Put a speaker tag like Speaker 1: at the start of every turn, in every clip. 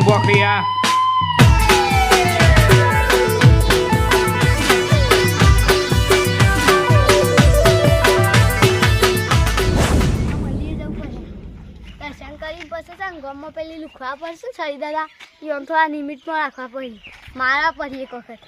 Speaker 1: જવું પડે દર્શન પછી છે ગમમાં પેલી લુખવા પડશે સરી દાદા એ આમ થોડા નિમિત્તમાં રાખવા પડી. મારા પડી એક વખત.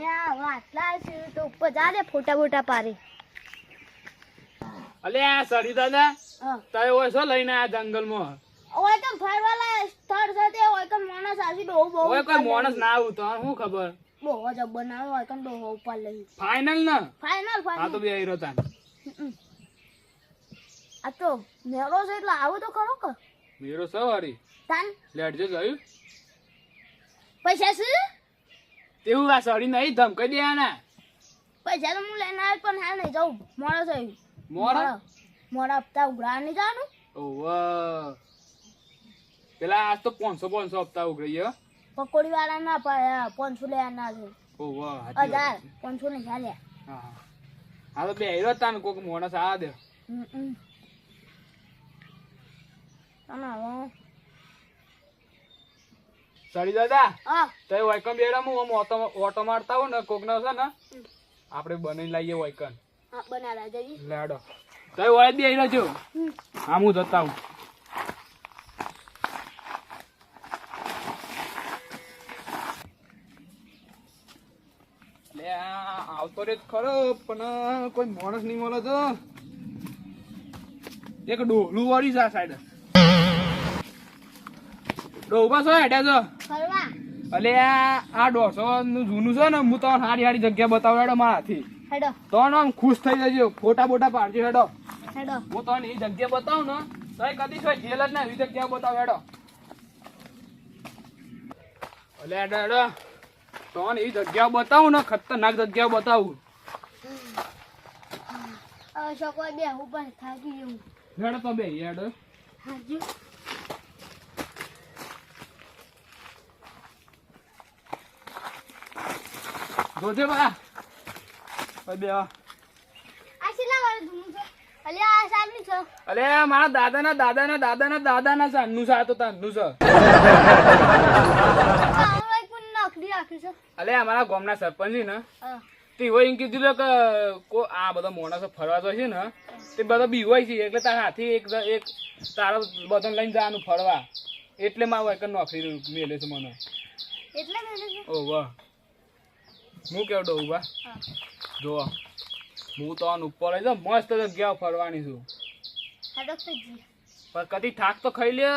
Speaker 1: અને આ હવે છે તો ઉપર જા ફોટા બોટા પાડે.
Speaker 2: અલે આ સરી દાદા
Speaker 1: હા
Speaker 2: તય છો લઈને આ જંગલમાં?
Speaker 1: ઓય તો ફરવાલા સ્થળ છે તે ઓય તો માણસ આજી ડો બહુ
Speaker 2: ઓય કોઈ માણસ ના આવું તો શું ખબર?
Speaker 1: બહુ જ બનાવે ઓય તો ડો ઉપર લઈ
Speaker 2: ફાઇનલ ને?
Speaker 1: ફાઇનલ
Speaker 2: આ તો બે હીરો તાન.
Speaker 1: આ તો મેળો છે એટલે આવું તો ખરો કે.
Speaker 2: હીરો સવારી
Speaker 1: તાન.
Speaker 2: લેટજો જોયું.
Speaker 1: પૈસા છે
Speaker 2: તેવું આ સોરી નહીં ધમકાઈ દે ને
Speaker 1: પૈસા તો હું લઈને આવ્યો પણ હાલ નહીં જાઉં. મોડો થયું
Speaker 2: મોરા
Speaker 1: મોડા? હપ્તા ઉઘરા નહીં જવાનું?
Speaker 2: ઓવ પેલા આજ તો પાંચસો પાંચસો હપ્તા ઉઘરી હો.
Speaker 1: પકોડી વાળા ના પાયા પાંચસો લેવા ના છે.
Speaker 2: ઓવ
Speaker 1: હજાર પાંચસો ને ચાલ્યા
Speaker 2: હા હા. તો બે હીરો તાન કોક માણસ આ દે.
Speaker 1: હમ હમ. તમે
Speaker 2: સડી દાદા
Speaker 1: હા.
Speaker 2: તો વાયકન બેડા હું આમ ઓટો ઓટો મારતા હોય ને કોક ના છે ને આપણે બનાવી લાવીએ વાયકન લેડો. તો વાય હીરો જો. હા હું જતા હું. આવતો રે ખરો પણ કોઈ માણસ નહીં મળે તો. એક ડોલું વાળી છે આ સાઈડ. ડોબા છો હેડ્યા છો?
Speaker 1: ફરવા.
Speaker 2: અલે આ આ દોઢસો નું જૂનું છે ને હું તો હારી હારી જગ્યા બતાવું હેડો મારાથી.
Speaker 1: હેડો.
Speaker 2: તો આમ ખુશ થઈ જજો ફોટા બોટા પાડજો હેડો.
Speaker 1: હેડો.
Speaker 2: હું તો એ જગ્યા બતાવું ને તો એ કદી જેલ જ ના એવી જગ્યા બતાવ હેડો. અલે હેડો હેડો. તો એવી જગ્યા બતાવું ને ખતરનાક જગ્યા બતાવું.
Speaker 1: હવે બે ઉપર થાકી ગયું
Speaker 2: હેડો તો બે હેડો.
Speaker 1: હાજી.
Speaker 2: જોજે બા. ઓય બે આ.
Speaker 1: આ કેટલા વાળું ધૂનું છે? અલ્યા આ સાલની છે.
Speaker 2: અલે મારા દાદાના દાદાના દાદાના દાદાના સાનનું આ તો તાનનું છે. અલે અમારા ગામના સરપંચ ને તે હોય એમ કીધું કે કો આ બધા માણસો ફરવા જાય છે ને તે બધા બીવાય છે એટલે તારા હાથી એક એક તારો બધાને લઈને જવાનું ફરવા. એટલે મારા એક નોકરી મેલે છે મને.
Speaker 1: એટલે મેલે છે?
Speaker 2: ઓ વાહ. હું કેવું ડો
Speaker 1: ઊભા
Speaker 2: જો હું તો આન ઉપર આવી જાઉં મસ્ત જગ્યા ફરવાની છું. પણ કદી થાક તો ખાઈ લે.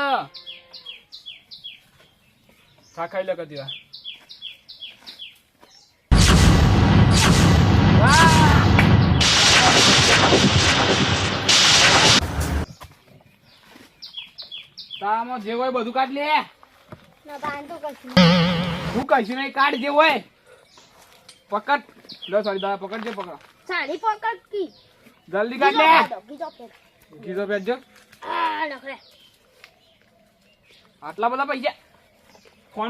Speaker 2: થાક ખાઈ લે કદી તારામાં જે હોય બધું કાઢ લે. હું કહીશું નહીં કાઢ જે હોય. પકડ. લો સોરી દાદા પકડ જે પકડ.
Speaker 1: સાડી પકડ કી?
Speaker 2: જલ્દી કાઢ લે
Speaker 1: બીજો પેડ
Speaker 2: કીધો પેજો
Speaker 1: આ નખરે.
Speaker 2: આટલા બધા પૈસા. ફોન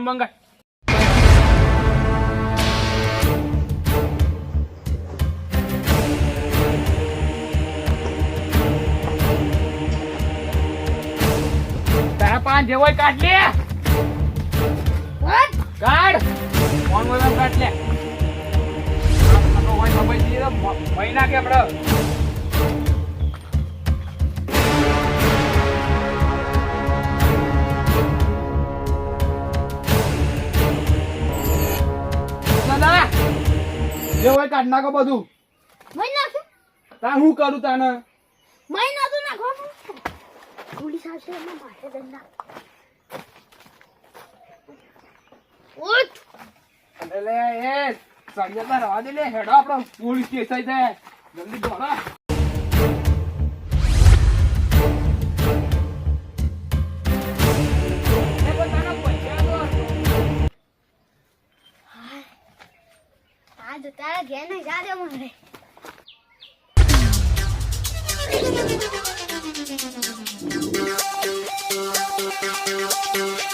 Speaker 2: તારા પાંચ તાન કાઢ લે. કાઢ. ફોન બધા કાઢ લે મહિના કે આપણે જે હોય કાઢ નાખો બધું.
Speaker 1: મય નાખ્યું
Speaker 2: તા હું કરું તાને?
Speaker 1: મય નતું નાખો પોલીસ આવશે એમાં મારે દંડા ઉઠ.
Speaker 2: એ સાડિયા રવા દે લે, હેડો આપણો પોલીસ કેસ થઈ જાય જલ્દી દોડો
Speaker 1: તારા ઘેર નહીં જાજો મને Thank.